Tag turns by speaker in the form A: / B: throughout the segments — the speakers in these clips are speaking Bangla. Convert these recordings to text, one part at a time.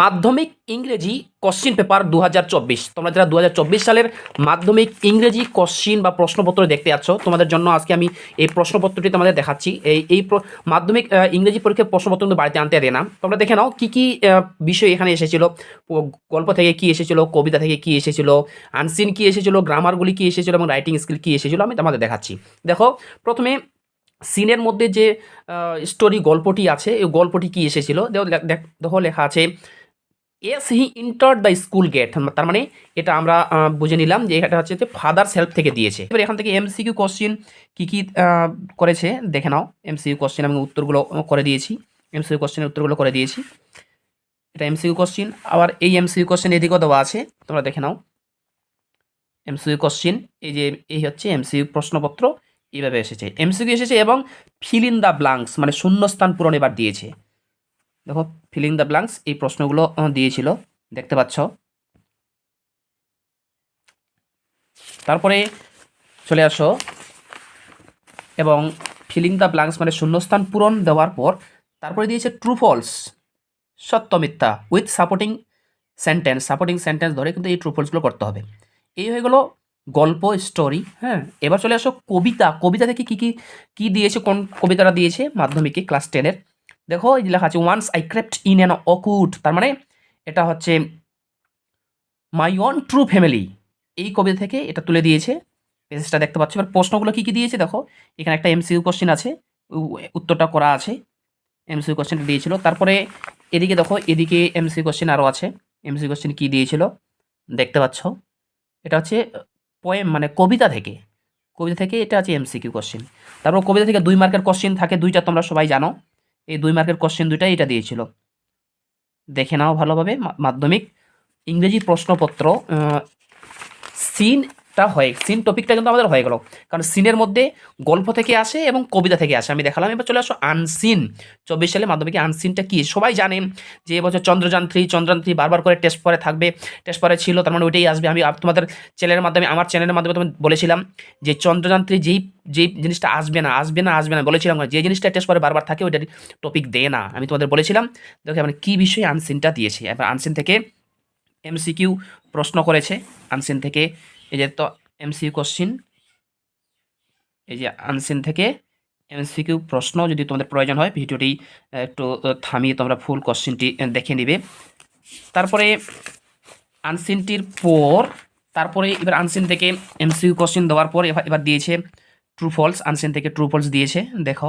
A: মাধ্যমিক ইংরেজি কোশ্চিন পেপার দু হাজার চব্বিশ। তোমরা যারা দু হাজার চব্বিশ সালের মাধ্যমিক ইংরেজি কোশ্চিন বা প্রশ্নপত্র দেখতে যাচ্ছ, তোমাদের জন্য আজকে আমি এই প্রশ্নপত্রটি তোমাদের দেখাচ্ছি। এই এই মাধ্যমিক ইংরেজি পরীক্ষার প্রশ্নপত্র কিন্তু বাড়িতে আনতে দেয় না। তোমরা দেখে নাও কী কী বিষয় এখানে এসেছিল। গল্প থেকে কি এসেছিল, কবিতা থেকে কি এসেছিল আনসিন কি এসেছিল গ্রামারগুলি কি এসেছিল এবং রাইটিং স্কিল কি এসেছিল আমি তোমাদের দেখাচ্ছি। দেখো, প্রথমে সিনের মধ্যে যে স্টোরি গল্পটি আছে, এই গল্পটি কি এসেছিল? দেখো দেখো, লেখা আছে as he enter the school gate, তার মানে এটা আমরা বুঝে নিলাম যে এটা হচ্ছে ফাদার সেলফ থেকে দিয়েছে। এবার এখান থেকে এমসিকিউ কোশ্চিন কী কী করেছে, দেখে নাও। এমসিকিউ কোশ্চিন আমি উত্তরগুলো করে দিয়েছি। এমসিকিউ কোশ্চেনের উত্তরগুলো করে দিয়েছি। এটা এমসিকিউ কোশ্চিন। আবার এই এমসিকিউ কোশ্চেন এদিকেও দেওয়া আছে, তোমরা দেখে নাও। এমসিকিউ কোশ্চিন, এই যে, এই হচ্ছে এমসিকিউ প্রশ্নপত্র, এইভাবে এসেছে। এমসিকিউ এসেছে এবং ফিল ইন দ্য ব্লাঙ্কস মানে শূন্যস্থান পূরণ এবার দিয়েছে। দেখো ফিলিং দ্য ব্লাঙ্কস এই প্রশ্নগুলো দিয়েছিল। দেখতে পাচ্ছ? তারপরে চলে আসো। এবং ফিলিং দ্য ব্লাঙ্কস মানে শূন্যস্থান পূরণ দেওয়ার পর, তারপরে দিয়েছে ট্রু ফলস সত্য, মিথ্যা with supporting sentence supporting sentence ধরে কিন্তু এই ট্রু ফলসগুলো করতে হবে। এই হয়ে গেলো গল্প স্টোরি হ্যাঁ? এবার চলে আসো কবিতা। কবিতা থেকে কী কী কী দিয়েছে, কোন কবিতাটা দিয়েছে? মাধ্যমিকে ক্লাস টেনের দেখো, এই লেখা আছে once I crept in an অকুট তার মানে এটা হচ্ছে মাই ওয়ান ট্রু ফ্যামিলি এই কবিতা থেকে এটা তুলে দিয়েছে। পেজটা দেখতে পাচ্ছ। এবার প্রশ্নগুলো কী কী দিয়েছে দেখো। এখানে একটা এমসিউ কোশ্চেন আছে। উত্তরটা করা আছে। এমসিউ কোশ্চেনটা দিয়েছিল। তারপরে এদিকে দেখো, এদিকে এমসিউ কোশ্চেন আরও আছে। এমসিউ কোশ্চেন কী দিয়েছিল? দেখতে পাচ্ছ। এটা হচ্ছে পোয়েম মানে কবিতা থেকে। কবিতা থেকে এটা আছে এমসিকিউ কোশ্চেন তারপর কবিতা থেকে দুই মার্কের কোশ্চেন থাকে। দুইটা তোমরা সবাই জানো। এই দুই মার্কের কোশ্চেন দুইটাই এটা দিয়েছিল। দেখে নাও ভালোভাবে মাধ্যমিক। ইংরেজি প্রশ্নপত্র সিনটা হয়ে সিন টপিকটা কিন্তু আমাদের হয়ে গেল। কারণ সিনের মধ্যে গল্প থেকে আসে এবং কবিতা থেকে আসে। আমি দেখালাম, এবার চলে আসো আনসিন চব্বিশ সালে মাধ্যমিকে আনসিনটা কি? সবাই জানেন যে এবছর চন্দ্রযান থ্রি চন্দ্রযান থ্রি বারবার করে টেস্ট পরে থাকবে। টেস্ট পরে ছিল, তার মানে ওইটাই আসবে। আমি তোমাদের চ্যানেলের মাধ্যমে, আমার চ্যানেলের মাধ্যমে তুমি বলেছিলাম যে চন্দ্রযান থ্রি যেই যেই জিনিসটা আসবে না আসবে না আসবে না, বলেছিলাম যে জিনিসটা টেস্ট পরে বারবার থাকে ওইটা টপিক দেয় না। আমি তোমাদের বলেছিলাম, দেখো মানে কী বিষয়ে আনসিনটা দিয়েছে। এবার আনসিন থেকে এমসিকিউ প্রশ্ন করেছে। আনসিন থেকে এই যে তো এমসিকিউ কোশ্চিন এই যে আনসিন থেকে এমসিকিউ প্রশ্ন যদি তোমাদের প্রয়োজন হয়, ভিডিওটি একটু থামিয়ে তোমরা ফুল কোশ্চিনটি দেখে নিবে। তারপরে আনসিনটির পর, তারপরে এবার আনসিন থেকে এমসিকিউ কোশ্চিন দেওয়ার পর এবার দিয়েছে ট্রু ফলস আনসিন থেকে ট্রু ফলস দিয়েছে, দেখো।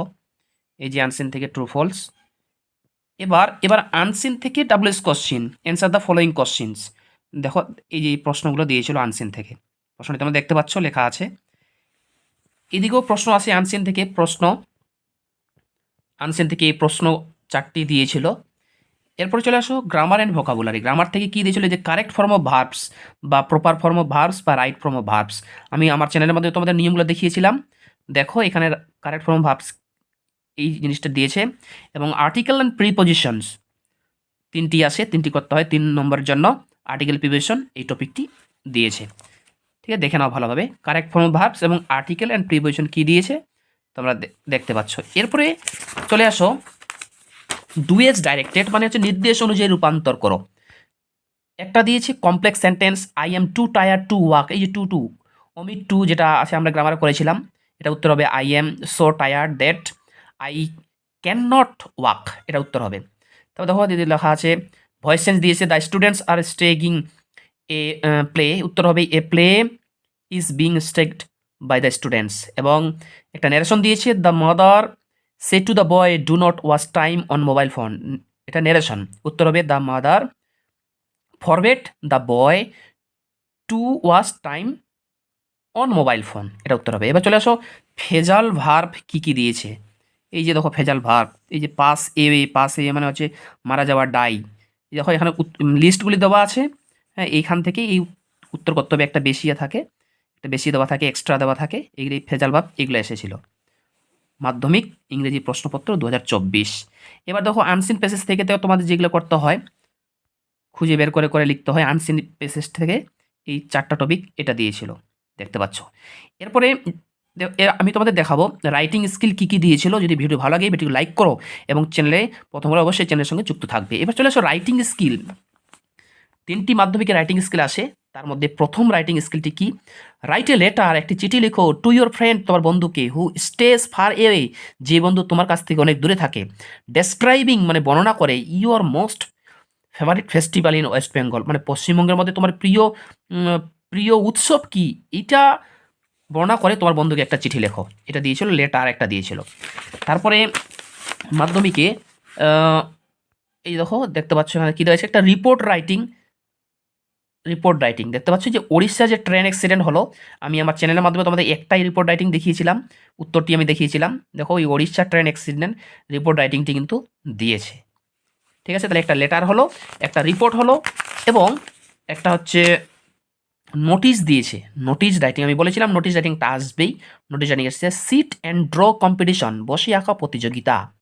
A: এই যে আনসিন থেকে ট্রু ফলস এবার এবার আনসিন থেকে WS question answer the following questions দেখো, এই যে প্রশ্নগুলো দিয়েছিল আনসিন থেকে। প্রশ্নটি তোমরা দেখতে পাচ্ছ, লেখা আছে। এদিকেও প্রশ্ন আছে আনসিন থেকে, প্রশ্ন। আনসিন থেকে এই প্রশ্ন চারটি দিয়েছিল। এরপরে চলে আসো গ্রামার অ্যান্ড ভোকাবুলারি গ্রামার থেকে কী দিয়েছিল? যে কারেক্ট ফর্ম অফ ভার্বস বা প্রপার ফর্ম অফ ভার্বস বা রাইট ফর্ম অফ ভার্বস আমি আমার চ্যানেলের মধ্যে তোমাদের নিয়মগুলো দেখিয়েছিলাম। দেখো, এখানে কারেক্ট ফর্ম অফ ভার্বস এই জিনিসটা দিয়েছে। এবং আর্টিকেল অ্যান্ড প্রিপোজিশনস তিনটি আছে তিনটি করতে হয় তিন নম্বরের জন্য। আর্টিকেল প্রিপোজিশন এই টপিকটি দিয়েছে। ঠিক আছে? দেখে নাও ভালোভাবে। কারেক্ট ফর্ম ভার্বস এবং আর্টিকেল অ্যান্ড প্রিপোজিশন কী দিয়েছে? তোমরা দেখতে পাচ্ছ। এরপরে চলে আসো। ডুয়েজ ডাইরেক্টেড মানে হচ্ছে নির্দেশ অনুযায়ী রূপান্তর করো। একটা দিয়েছে complex sentence I am too tired to walk এই যে টু টু অমিট টু যেটা আছে আমরা গ্রামার করেছিলাম, এটা উত্তর হবে I am so tired that I can not walk এটা উত্তর হবে। তারপর দেখো দিদি লেখা আছে ভয়েস চেঞ্জ দিয়েছে the students are staging a play উত্তর হবে a play is being staged by the students এবং একটা ন্যারেশন দিয়েছে the mother say to the boy do not watch time on mobile phone এটা ন্যারেশন উত্তর হবে the mother forbade the boy to watch time on mobile phone এটা উত্তর হবে। এবার চলে আসো, ফেজাল ভার্ভ কী কী দিয়েছে? এই যে দেখো, ফেজাল ভার্ভ এই যে পাস এ পাস এ মানে হচ্ছে মারা যাওয়া ডাই দেখো, এখানে লিস্টগুলি দেওয়া আছে। হ্যাঁ এইখান থেকে এই উত্তর কর্তব্যে একটা বেশি থাকে, একটা বেশি দেওয়া থাকে এক্সট্রা দেওয়া থাকে এগুলি ফেজাল ভাব, এগুলো এসেছিল। মাধ্যমিক ইংরেজি প্রশ্নপত্র দু হাজার চব্বিশ। এবার দেখো আনসিন পেসেজ থেকে তো তোমাদের যেগুলো করতে হয়, খুঁজে বের করে করে লিখতে হয় আনসিন পেসেজ থেকে এই চারটা টপিক এটা দিয়েছিল, দেখতে পাচ্ছ। এরপরে আমি তোমাদের দেখাবো রাইটিং স্কিল কী কী দিয়েছিল, যদি ভিডিও ভালো লাগে ভিডিও লাইক করো, এবং চ্যানেলে প্রথমবার অবশ্যই চ্যানেলের সঙ্গে যুক্ত থাকবে। এবার চলে আসো রাইটিং স্কিল তিনটি মাধ্যমিকে রাইটিং স্কিল আসে, তার মধ্যে প্রথম রাইটিং স্কিলটি কি? রাইট এ লেটার একটি চিঠি লেখো টু ইয়োর ফ্রেন্ড তোমার বন্ধুকে হু স্টেজ ফার এওয়ে যে বন্ধু তোমার কাছ থেকে অনেক দূরে থাকে। ডেসক্রাইবিং মানে বর্ণনা করে your most favourite festival in West Bengal মানে পশ্চিমবঙ্গের মধ্যে তোমার প্রিয় প্রিয় উৎসব কি? এটা বর্ণনা করে তোমার বন্ধুকে একটা চিঠি লেখো। এটা দিয়েছিল লেটার একটা দিয়েছিল। তারপরে মাধ্যমিকে এই দেখো, দেখতে পাচ্ছ এখানে কী রয়েছে একটা রিপোর্ট রাইটিং রিপোর্ট রাইটিং দেখতে পাচ্ছ যে ওড়িশা যে ট্রেন অ্যাক্সিডেন্ট হলো, আমি আমার চ্যানেলের মাধ্যমে তোমাদের একটাই রিপোর্ট রাইটিং দেখিয়েছিলাম, উত্তরটি আমি দেখিয়েছিলাম। দেখো, ওই ওড়িশা ট্রেন অ্যাক্সিডেন্ট রিপোর্ট রাইটিংটি কিন্তু দিয়েছে। ঠিক আছে, তাহলে একটা লেটার হলো, একটা রিপোর্ট হলো, এবং একটা হচ্ছে নোটিশ দিয়েছে। নোটিশ রাইটিং আমি বলেছিলাম নোটিশ রাইটিংটা আসবেই। নোটিশ রাইটিং এসেছে সিট অ্যান্ড ড্র কম্পিটিশন বসে আঁকা প্রতিযোগিতা।